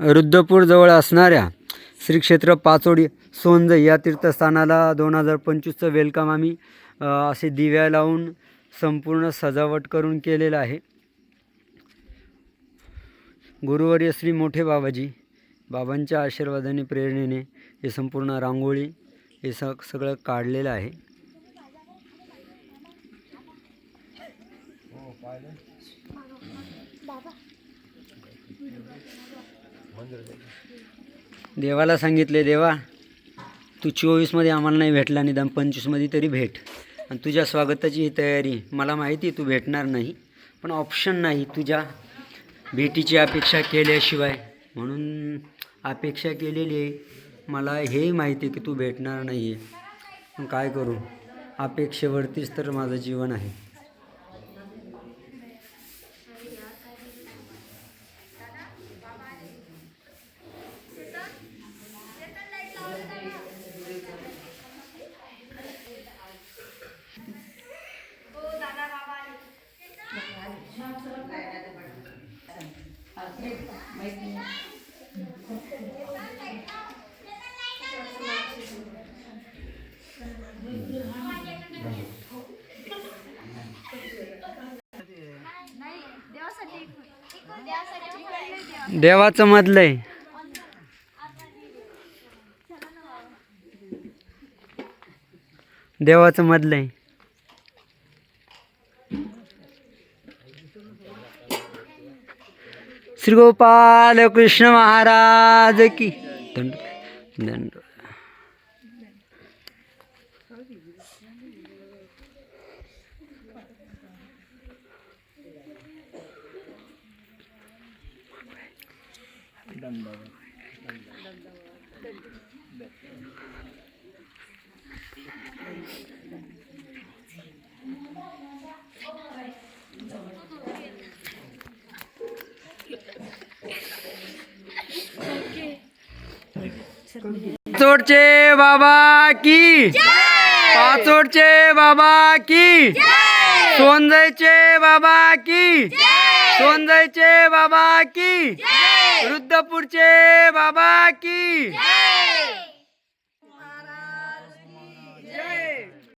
रुद्रपूरजवळ असणाऱ्या श्री क्षेत्र पाचोडी सोंज या तीर्थस्थानाला दोन हजार पंचवीसचं वेलकम आम्ही असे दिव्या लावून संपूर्ण सजावट करून केलेलं आहे. गुरुवर्य श्री मोठे बाबाजी बाबांच्या आशीर्वादाने प्रेरणेने हे संपूर्ण रांगोळी हे स सगळं काढलेलं आहे. देवाला सांगितले देवा तू चोवीसमध्ये आम्हाला नाही भेटला निदान पंचवीसमध्ये तरी भेट. आणि तुझ्या स्वागताची ही तयारी मला माहिती आहे तू भेटणार नाही पण ऑप्शन नाही तुझ्या भेटीची अपेक्षा केल्याशिवाय. म्हणून अपेक्षा केलेली आहे मला हेही माहिती आहे की तू भेटणार नाही आहे काय करू? अपेक्षेवरतीच तर माझं जीवन आहे. देवाचं मधलंय देवाचं मधलंय श्री गोपाल कृष्ण महाराज की। दंड दंड। पाचोडचे बाबा की? पाचोडचे बाबा की? सोंजयचे बाबा की? सोंदयचे बाबा की? रुद्रपूरचे बाबा की?